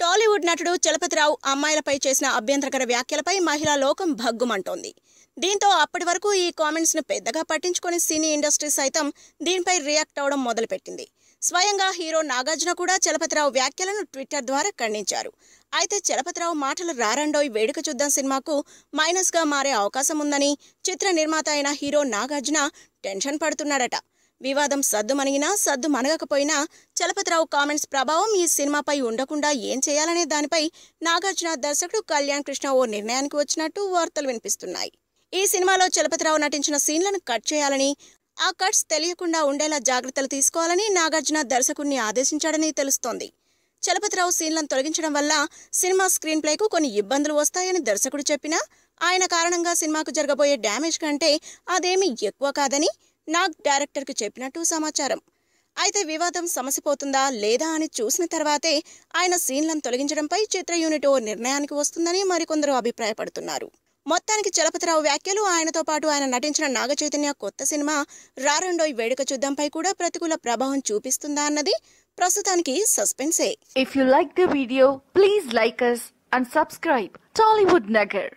టాలీవుడ్ నటుడు చలపతిరావు అమ్మాయిలపై చేసిన అభ్యంతరకర వ్యాఖ్యలపై మహిళా లోకం భగ్గుమంటోంది. దీంతో అప్పటి వరకు ఈ కామెంట్స్ను పెద్దగా పట్టించుకొని సినీ ఇండస్ట్రీ సైతం దీనిపై రియాక్ట్ అవడం మొదలుపెట్టింది. స్వయంగా హీరో నాగార్జున కూడా చలపతిరావు వ్యాఖ్యలను ట్విట్టర్ ద్వారా ఖండించారు. అయితే చలపతిరావు మాటలు రారండోయ్ వేడుక చూద్దాం సినిమాకు మైనస్గా మారే అవకాశం ఉందని చిత్ర నిర్మాత అయిన హీరో నాగార్జున టెన్షన్ పడుతున్నాడట. వివాదం సద్దు మణిగినా సద్దు మనగకపోయినా చలపతిరావు కామెంట్స్ ప్రభావం ఈ సినిమాపై ఉండకుండా ఏం చేయాలనే దానిపై నాగార్జున దర్శకుడు కళ్యాణ్ కృష్ణ ఓ నిర్ణయానికి వచ్చినట్టు వార్తలు వినిపిస్తున్నాయి. ఈ సినిమాలో చలపతిరావు నటించిన సీన్లను కట్ చేయాలని ఆ కట్స్ తెలియకుండా ఉండేలా జాగ్రత్తలు తీసుకోవాలని నాగార్జున దర్శకుడిని ఆదేశించాడని తెలుస్తోంది. చలపతిరావు సీన్లను తొలగించడం వల్ల సినిమా స్క్రీన్ ప్లేకు కొన్ని ఇబ్బందులు వస్తాయని దర్శకుడు చెప్పినా ఆయన కారణంగా సినిమాకు జరగబోయే డ్యామేజ్ కంటే అదేమీ ఎక్కువ కాదని నాగ్ డైరెక్టర్కు చెప్పినట్టు సమాచారం. అయితే వివాదం సమసిపోతుందా లేదా అని చూసిన తర్వాతే ఆయన సీన్లను తొలగించడంపై చిత్ర యూనిట్ ఓ నిర్ణయానికి వస్తుందని మరికొందరు అభిప్రాయపడుతున్నారు. మొత్తానికి చలపతిరావు వ్యాఖ్యలు ఆయనతో పాటు ఆయన నటించిన నాగ చైతన్య కొత్త సినిమా రారండోయ్ వేడుక చూద్దాంపై కూడా ప్రతికూల ప్రభావం చూపిస్తుందా అన్నది ప్రస్తుతానికి సస్పెన్సే. If you like the video please like us and subscribe Tollywood Nagar